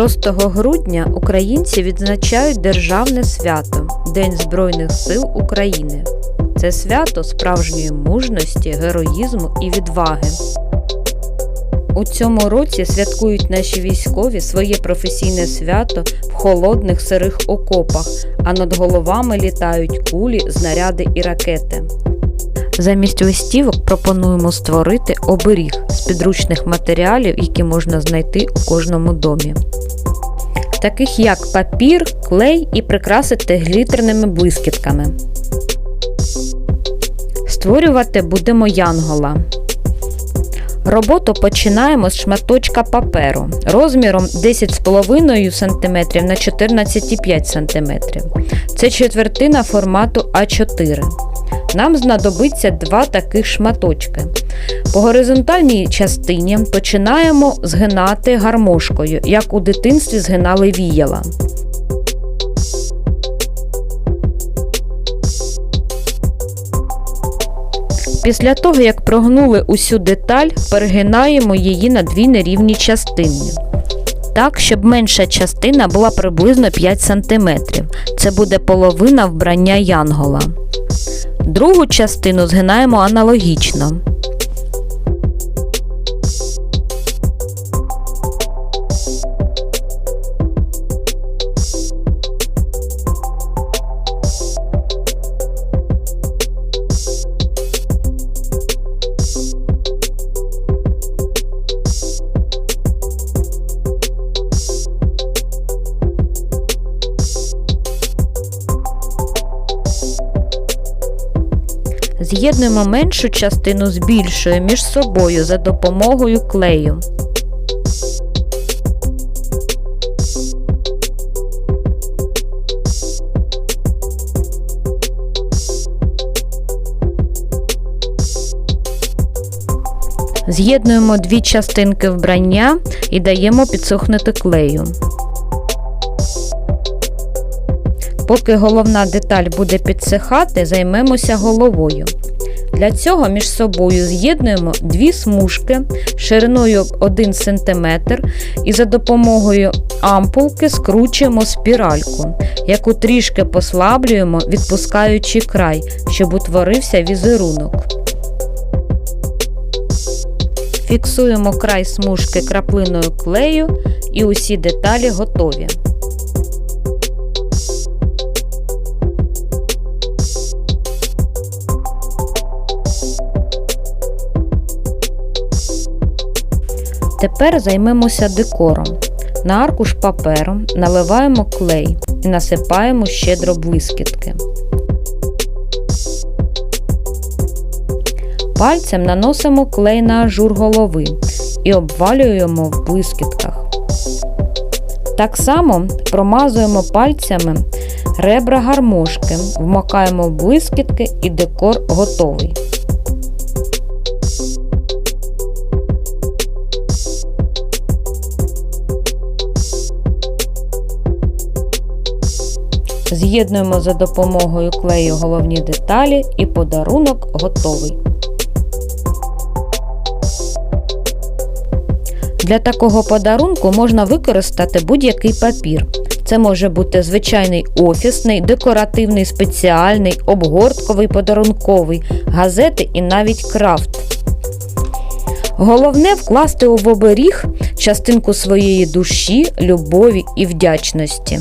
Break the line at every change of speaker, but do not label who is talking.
6 грудня українці відзначають Державне свято День Збройних сил України. Це свято справжньої мужності, героїзму і відваги. У цьому році святкують наші військові своє професійне свято в холодних сирих окопах, а над головами літають кулі, знаряди і ракети. Замість листівок пропонуємо створити оберіг з підручних матеріалів, які можна знайти у кожному домі. Таких як папір, клей і прикрасити глітерними блискітками. Створювати будемо янгола. Роботу починаємо з шматочка паперу розміром 10,5 см на 14,5 см. Це четвертина формату А4. Нам знадобиться два таких шматочки. По горизонтальній частині починаємо згинати гармошкою, як у дитинстві згинали віяла. Після того, як прогнули усю деталь, перегинаємо її на дві нерівні частини. Так, щоб менша частина була приблизно 5 см. Це буде половина вбрання янгола. Другу частину згинаємо аналогічно. З'єднуємо меншу частину з більшою між собою за допомогою клею. З'єднуємо дві частинки вбрання і даємо підсохнути клею. Поки головна деталь буде підсихати, займемося головою. Для цього між собою з'єднуємо дві смужки шириною 1 см і за допомогою ампулки скручуємо спіральку, яку трішки послаблюємо, відпускаючи край, щоб утворився візерунок. Фіксуємо край смужки краплиною клею і усі деталі готові. Тепер займемося декором. На аркуш паперу наливаємо клей і насипаємо щедро блискітки. Пальцем наносимо клей на ажур голови і обвалюємо в блискітках. Так само промазуємо пальцями ребра гармошки, вмокаємо блискітки і декор готовий. З'єднуємо за допомогою клею головні деталі і подарунок готовий. Для такого подарунку можна використати будь-який папір. Це може бути звичайний офісний, декоративний, спеціальний, обгортковий, подарунковий, газети і навіть крафт. Головне вкласти у оберіг частинку своєї душі, любові і вдячності.